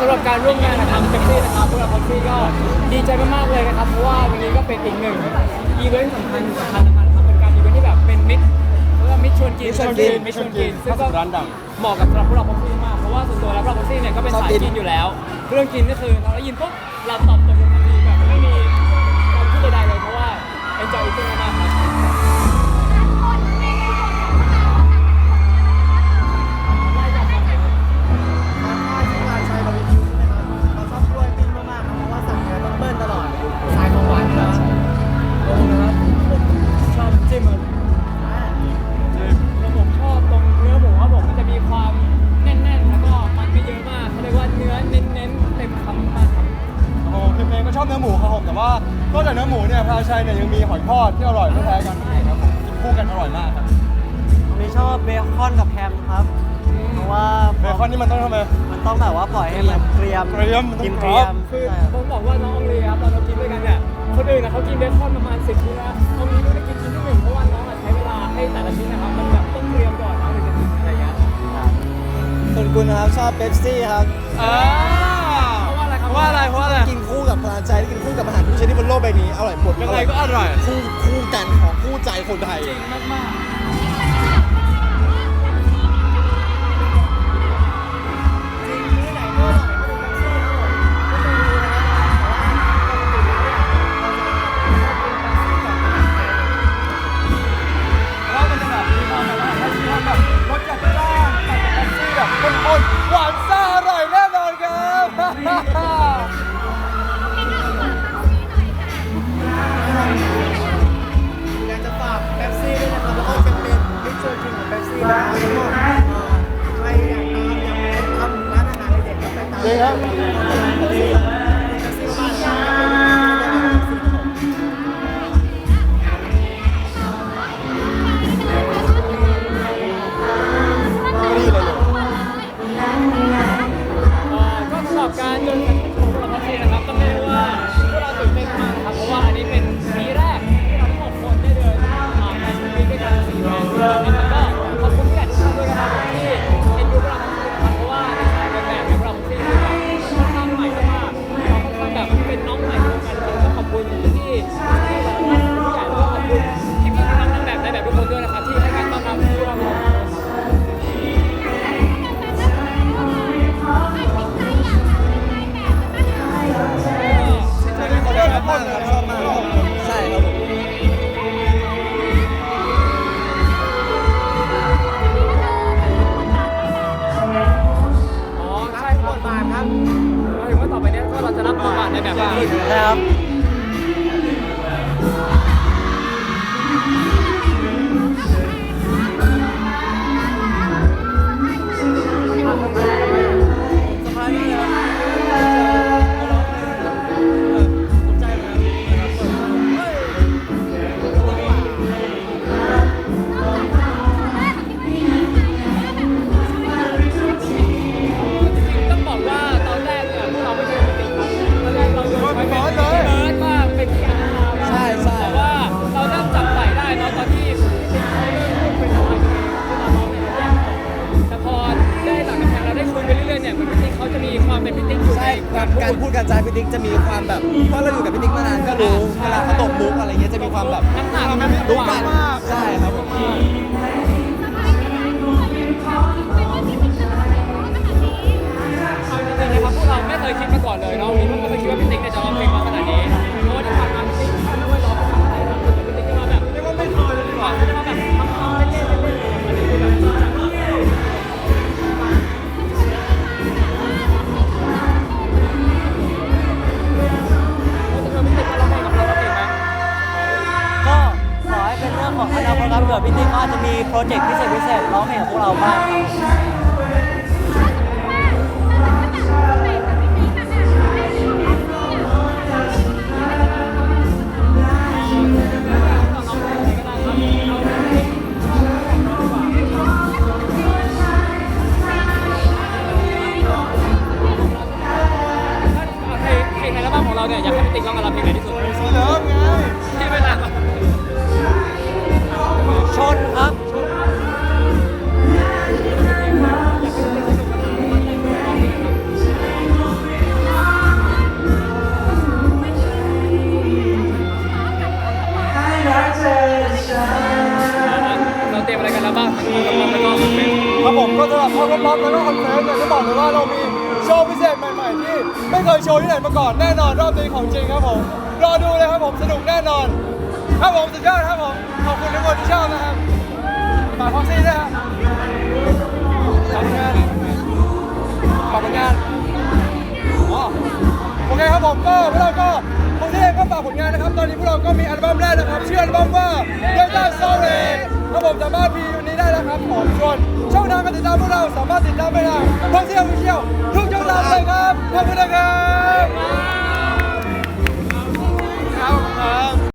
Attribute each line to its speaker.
Speaker 1: สำหรับการร่วมงานนะครับเต็มที่นะครับพวกเราพ็อกซี่ก็ดีใจมากๆเลยนะครับ เพราะว่าวันนี้ก็เป็นอีกหนึ่งอีเวนต์สำคัญสำคัญนะครับเป็นการอีเวนต์ที่แบบเป็นมิตรเรียกว่ามิตรชวนกิน
Speaker 2: มิตรชวนกิน
Speaker 1: มิตรชวนกินซึ่งก็
Speaker 2: ร้านดัง
Speaker 1: เหมาะกับสำหรับพวกเราพ็อกซี่มากเพราะว่าส่วนตัวแล้วพวกเราพ็อกซี่เนี่ยก็เป็น
Speaker 2: ชอบ
Speaker 1: สาย
Speaker 2: กิน
Speaker 1: กินอยู่แล้ว เรื่องกินก็คือเราได้ยินปุ๊บเราตอบตกลงทันทีแบบไม่มีความคิดใดๆเลยเพราะว่า enjoy eating มากๆครับ
Speaker 3: อบเนื้อห
Speaker 1: มูครับผมแต่ว่านอก
Speaker 2: จากเนื้อหมูเนี่ยพาชัยเนี่ยยังมีหอยทอดที่อร่อยไม่แพ้กันครับผมกินคู่กันอร่อยมากครับ
Speaker 3: ผมนี่ชอบเบคอนกับแฮมครับ เพราะว่า
Speaker 2: เบคอนนี่มันต้องทำไม
Speaker 3: มันต้องแบบว่าปล่อยให้มันเกรียม
Speaker 2: เกรียมมันต้อง
Speaker 3: กิน
Speaker 2: ก
Speaker 3: เก
Speaker 2: ร
Speaker 3: รี
Speaker 2: อยบ
Speaker 3: ม
Speaker 1: คือ
Speaker 3: ใช่ครับ
Speaker 1: ผมบอกว่าน้องอองลีครับตอนเรากินด้วยกันเนี่ยคนอื่นนะเขากินเบคอนประมาณ10ชิ้นนะอองลีไม่ได้กินชิ้นที่หนึ่งเพราะว่าน้องอะใช้เวลาให้แต่ละชิ้นนะครับมันแบบต้องเตรียมก่อนนะถึงจะกินอะไรอย่างเงี้ย
Speaker 4: ส่วนคุณนะครับชอบเป๊ปซี่ครับ
Speaker 2: อ่า
Speaker 1: เพราะ ว่าอะไรครับ
Speaker 2: เพราะอะไรเพราะอะไร
Speaker 4: กินคู่กับพลานใจกินคู่กับอาหารทุกชนิดบนโลกใบนี้อร่อยหมด
Speaker 2: ยังไงก็อร่อย
Speaker 4: คู่คู่กันของคู่ใจคนไทย
Speaker 1: มากๆ
Speaker 2: จริ
Speaker 3: งครับ ใน
Speaker 1: แบบที่นะครับ มีความแบบเพราะเราอยู่กั
Speaker 4: บพี่ติ๊กมานานก็รู้เวลาเขาตบมุกอะไรเงี้ยจะมีความแบบ
Speaker 1: น้ำหนักมัน
Speaker 4: รู้กันใช่ครับผม
Speaker 1: เอาจริงๆนะครับพวกเราไม่เคยคิดมาก่อนเลยเนาะ ของอนา
Speaker 3: คตครับเผื่อพี่ติ๊กเขาอาจจะมีโปรเจกต์พิเศษพิเศษร้องเพลงกับพวกเราบ้างครับ
Speaker 1: เราเตรียมอะไรกัน
Speaker 2: แล้
Speaker 1: ว
Speaker 3: บ้า
Speaker 1: งแล้วก็ค
Speaker 2: รับผมก็สำหรับเข้ารอบๆแล้วก็คอนเสิร์ตเนี่ยจะบอกเลยว่าเรามีโชว์พิเศษใหม่ๆที่ไม่เคยโชว์ที่ไหนมาก่อนแน่นอนรอบนี้ของจริงครับผมรอดูเลยครับผมสนุกแน่นอนครับผมสุดยอดครับผมขอบคุณทุกคนที่ชอบนะครับฝากพ็อซีด้วยครับากผลงานนะครับ ตอนนี้พวกเราก็มีอัลบั้มแรกนะครับ ชื่ออัลบั้มว่า Delta Story ครับผมสามารถพีวันนี้ได้แล้วครับผมส่วนช่องทางการติดตามพวกเราสามารถติดตามได้ทางพ็อกซี่ออฟฟิเชียทุกช่องทางเลยครับขอบคุณนะครับครับ